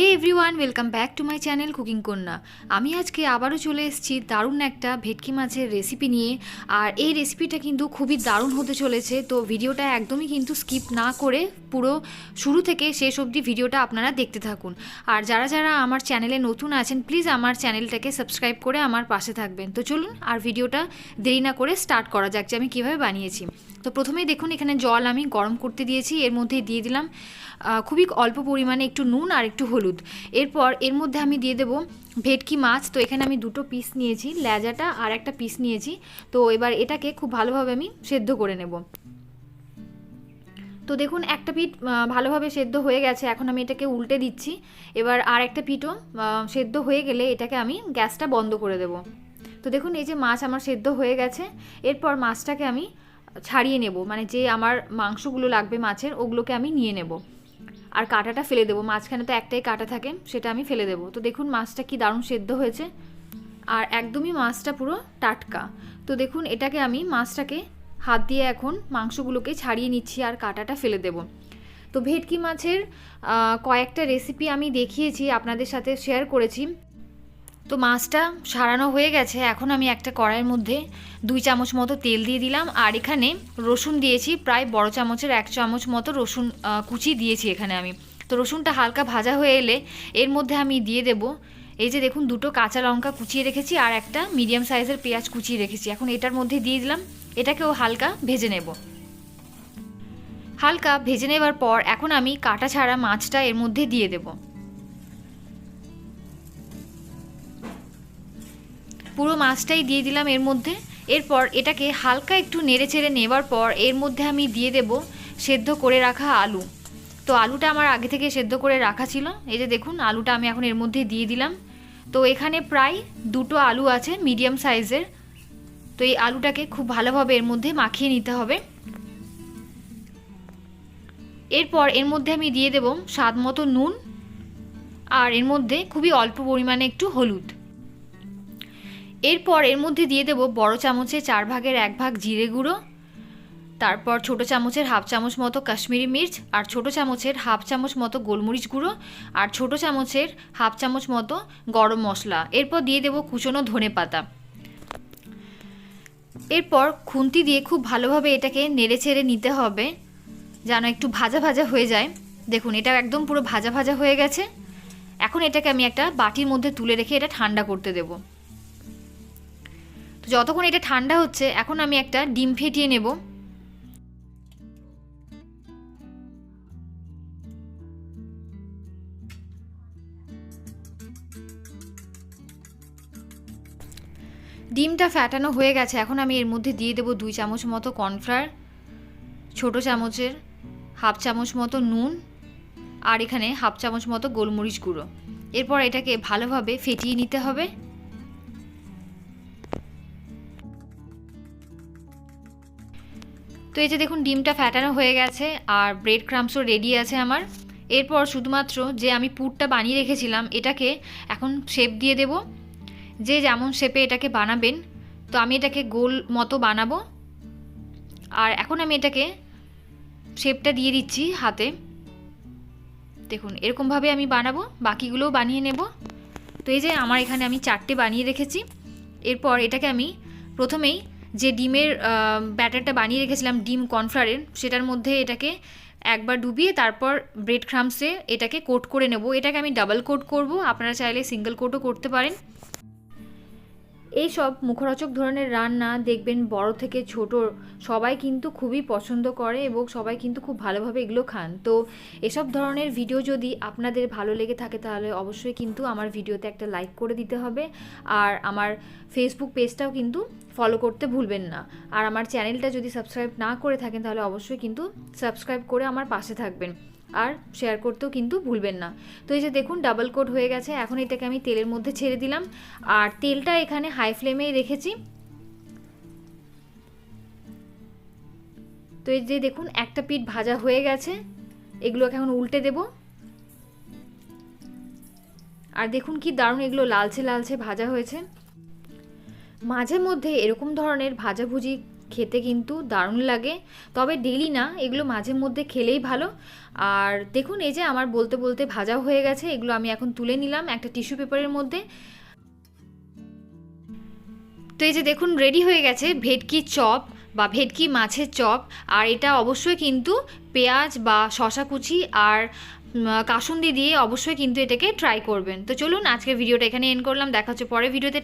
Everyone welcome back to my channel cooking কন্যা আমি আজকে আবারও চলে এসেছি দারুণ একটা ভেটকি মাছের রেসিপি নিয়ে। আর এই রেসিপিটা কিন্তু খুবই দারুণ হতে চলেছে। তো ভিডিওটা একদমই কিন্তু স্কিপ না করে পুরো শুরু থেকে শেষ অবধি ভিডিওটা আপনারা দেখতে থাকুন। আর যারা যারা আমার চ্যানেলে নতুন আছেন প্লিজ আমার চ্যানেলটাকে সাবস্ক্রাইব করে আমার পাশে থাকবেন। তো চলুন আর ভিডিওটা দেরি না করে স্টার্ট করা যাক যে আমি কীভাবে বানিয়েছি। তো প্রথমেই দেখুন, এখানে জল আমি গরম করতে দিয়েছি। এর মধ্যে দিয়ে দিলাম খুবই অল্প পরিমাণে একটু নুন আর একটু হলুদ। এরপর এর মধ্যে আমি দিয়ে দেবো ভেটকি মাছ। তো এখানে আমি দুটো পিস নিয়েছি, লেজাটা আর একটা পিস নিয়েছি। তো এবার এটাকে খুব ভালোভাবে আমি সেদ্ধ করে নেব। তো দেখুন, একটা পিঠ ভালোভাবে সেদ্ধ হয়ে গেছে। এখন আমি এটাকে উল্টে দিচ্ছি। এবার আর একটা পিঠও সেদ্ধ হয়ে গেলে এটাকে আমি গ্যাসটা বন্ধ করে দেব। তো দেখুন, এই যে মাছ আমার সেদ্ধ হয়ে গেছে। এরপর মাছটাকে আমি ছাড়িয়ে নেব। মানে যে আমার মাংসগুলো লাগবে মাছের, ওগুলোকে আমি নিয়ে নেব। আর কাঁটাটা ফেলে দেবো। মাঝখানে তো একটাই কাঁটা থাকে, সেটা আমি ফেলে দেবো। তো দেখুন মাছটা কি দারুণ সেদ্ধ হয়েছে। আর একদমই মাছটা পুরো টাটকা। তো দেখুন এটাকে আমি মাছটাকে হাত দিয়ে এখন মাংসগুলোকে ছাড়িয়ে নিচ্ছি আর কাঁটাটা ফেলে দেবো। তো ভেটকি মাছের কয়েকটা রেসিপি আমি দেখিয়েছি, আপনাদের সাথে শেয়ার করেছি। তো মাছটা সারানো হয়ে গেছে। এখন আমি একটা কড়াইয়ের মধ্যে দুই চামচ মতো তেল দিয়ে দিলাম। আর এখানে রসুন দিয়েছি, প্রায় বড় চামচের এক চামচ মতো রসুন কুচি দিয়েছি এখানে আমি। তো রসুনটা হালকা ভাজা হয়ে এলে এর মধ্যে আমি দিয়ে দেব। এই যে দেখুন, দুটো কাঁচা লঙ্কা কুচিয়ে রেখেছি আর একটা মিডিয়াম সাইজের পেঁয়াজ কুচিয়ে রেখেছি। এখন এটার মধ্যে দিয়ে দিলাম, এটাকেও হালকা ভেজে নেব। হালকা ভেজে নেবার পর এখন আমি কাটা ছাড়া মাছটা এর মধ্যে দিয়ে দেবো। পুরো মাছটাই দিয়ে দিলাম এর মধ্যে। এরপর এটাকে হালকা একটু নেড়ে চেড়ে নেবার পর এর মধ্যে আমি দিয়ে দেব সেদ্ধ করে রাখা আলু। তো আলুটা আমার আগে থেকে সেদ্ধ করে রাখা ছিল। এই যে দেখুন, আলুটা আমি এখন এর মধ্যে দিয়ে দিলাম। তো এখানে প্রায় দুটো আলু আছে মিডিয়াম সাইজের। তো এই আলুটাকে খুব ভালোভাবে এর মধ্যে মাখিয়ে নিতে হবে। এরপর এর মধ্যে আমি দিয়ে দেব স্বাদ মতো নুন। আর এর মধ্যে খুবই অল্প পরিমাণে একটু হলুদ। এরপর এর মধ্যে দিয়ে দেবো বড় চামচে চার ভাগের এক ভাগ জিরে গুঁড়ো, তারপর ছোট চামচের হাফ চামচ মতো কাশ্মীরি মির্চ আর ছোট চামচের হাফ চামচ মতো গোলমরিচ গুঁড়ো আর ছোট চামচের হাফ চামচ মতো গরম মশলা। এরপর দিয়ে দেবো কুচনো ধনে পাতা। এরপর খুন্তি দিয়ে খুব ভালোভাবে এটাকে নেড়ে ছেড়ে নিতে হবে, যেন একটু ভাজা ভাজা হয়ে যায়। দেখুন, এটা একদম পুরো ভাজা ভাজা হয়ে গেছে। এখন এটাকে আমি একটা বাটির মধ্যে তুলে রেখে এটা ঠান্ডা করতে দেবো। তো যতক্ষণ এটা ঠান্ডা হচ্ছে, এখন আমি একটা ডিম ফেটিয়ে নেব। ডিমটা ফ্যাটানো হয়ে গেছে, এখন আমি এর মধ্যে দিয়ে দেবো দুই চামচ মতো কর্নফ্লাওয়ার, ছোট চামচের হাফ চামচ মতো নুন, আর এখানে হাফ চামচ মতো গোলমরিচ গুঁড়ো। এরপর এটাকে ভালোভাবে ফেটিয়ে নিতে হবে। তো এই যে দেখুন, ডিমটা ফ্যাটানো হয়ে গেছে আর ব্রেড ক্রামসও রেডি আছে আমার। এরপর শুধুমাত্র যে আমি পুরটা বানিয়ে রেখেছিলাম, এটাকে এখন শেপ দিয়ে দেব। যে যেমন শেপে এটাকে বানাবেন, তো আমি এটাকে গোল মতো বানাবো। আর এখন আমি এটাকে শেপটা দিয়ে দিচ্ছি হাতে। দেখুন এরকমভাবে আমি বানাবো, বাকিগুলোও বানিয়ে নেব। তো এই যে আমার এখানে আমি চারটে বানিয়ে রেখেছি। এরপর এটাকে আমি প্রথমেই যে ডিমের ব্যাটারটা বানিয়ে রেখেছিলাম ডিম কর্নফ্লারের সেটার মধ্যে এটাকে একবার ডুবিয়ে তারপর ব্রেড ক্রামসে এটাকে কোট করে নেব। এটাকে আমি ডাবল কোট করব। আপনারা চাইলে সিঙ্গেল কোটও করতে পারেন। এই সব মুখরোচক ধরনের রান্না দেখবেন বড় থেকে ছোট সবাই কিন্তু খুবই পছন্দ করে এবং সবাই কিন্তু খুব ভালোভাবে এগুলো খান। তো এসব ধরনের ভিডিও যদি আপনাদের ভালো লেগে থাকে তাহলে অবশ্যই কিন্তু আমার ভিডিওতে একটা লাইক করে দিতে হবে। আর আমার ফেসবুক পেজটাও কিন্তু ফলো করতে ভুলবেন না। আর আমার চ্যানেলটা যদি সাবস্ক্রাইব না করে থাকেন তাহলে অবশ্যই কিন্তু সাবস্ক্রাইব করে আমার পাশে থাকবেন। আর শেয়ার করতেও কিন্তু ভুলবেন না। তো এই যে দেখুন ডাবল কোট হয়ে গেছে, এখন এটাকে আমি তেলের মধ্যে ছেড়ে দিলাম। আর তেলটা এখানে হাই ফ্লেমেই রেখেছি। তো এই যে দেখুন, একটা পিঠ ভাজা হয়ে গেছে। এগুলোকে এখন উল্টে দেব। আর দেখুন কি দারুণ এগুলো লালচে লালচে ভাজা হয়েছে। মাঝে মধ্যে এরকম ধরনের ভাজাভুজি খেতে কিন্তু দারুণ লাগে। তবে ডেলি না, এগুলো মাঝে মধ্যে খেলেই ভালো। আর দেখুন, এই যে আমার বলতে বলতে ভাজাও হয়ে গেছে, এগুলো আমি এখন তুলে নিলাম একটা টিস্যু পেপারের মধ্যে। তো এই যে দেখুন রেডি হয়ে গেছে ভেটকি চপ বা ভেটকি মাছের চপ। আর এটা অবশ্যই কিন্তু পেঁয়াজ বা শশা কুচি আর কাসুন্দি দিয়ে অবশ্যই কিন্তু এটাকে ট্রাই করবেন। তো চলুন, আজকের ভিডিওটা এখানে এন্ড করলাম। দেখা হচ্ছে পরের ভিডিওতে।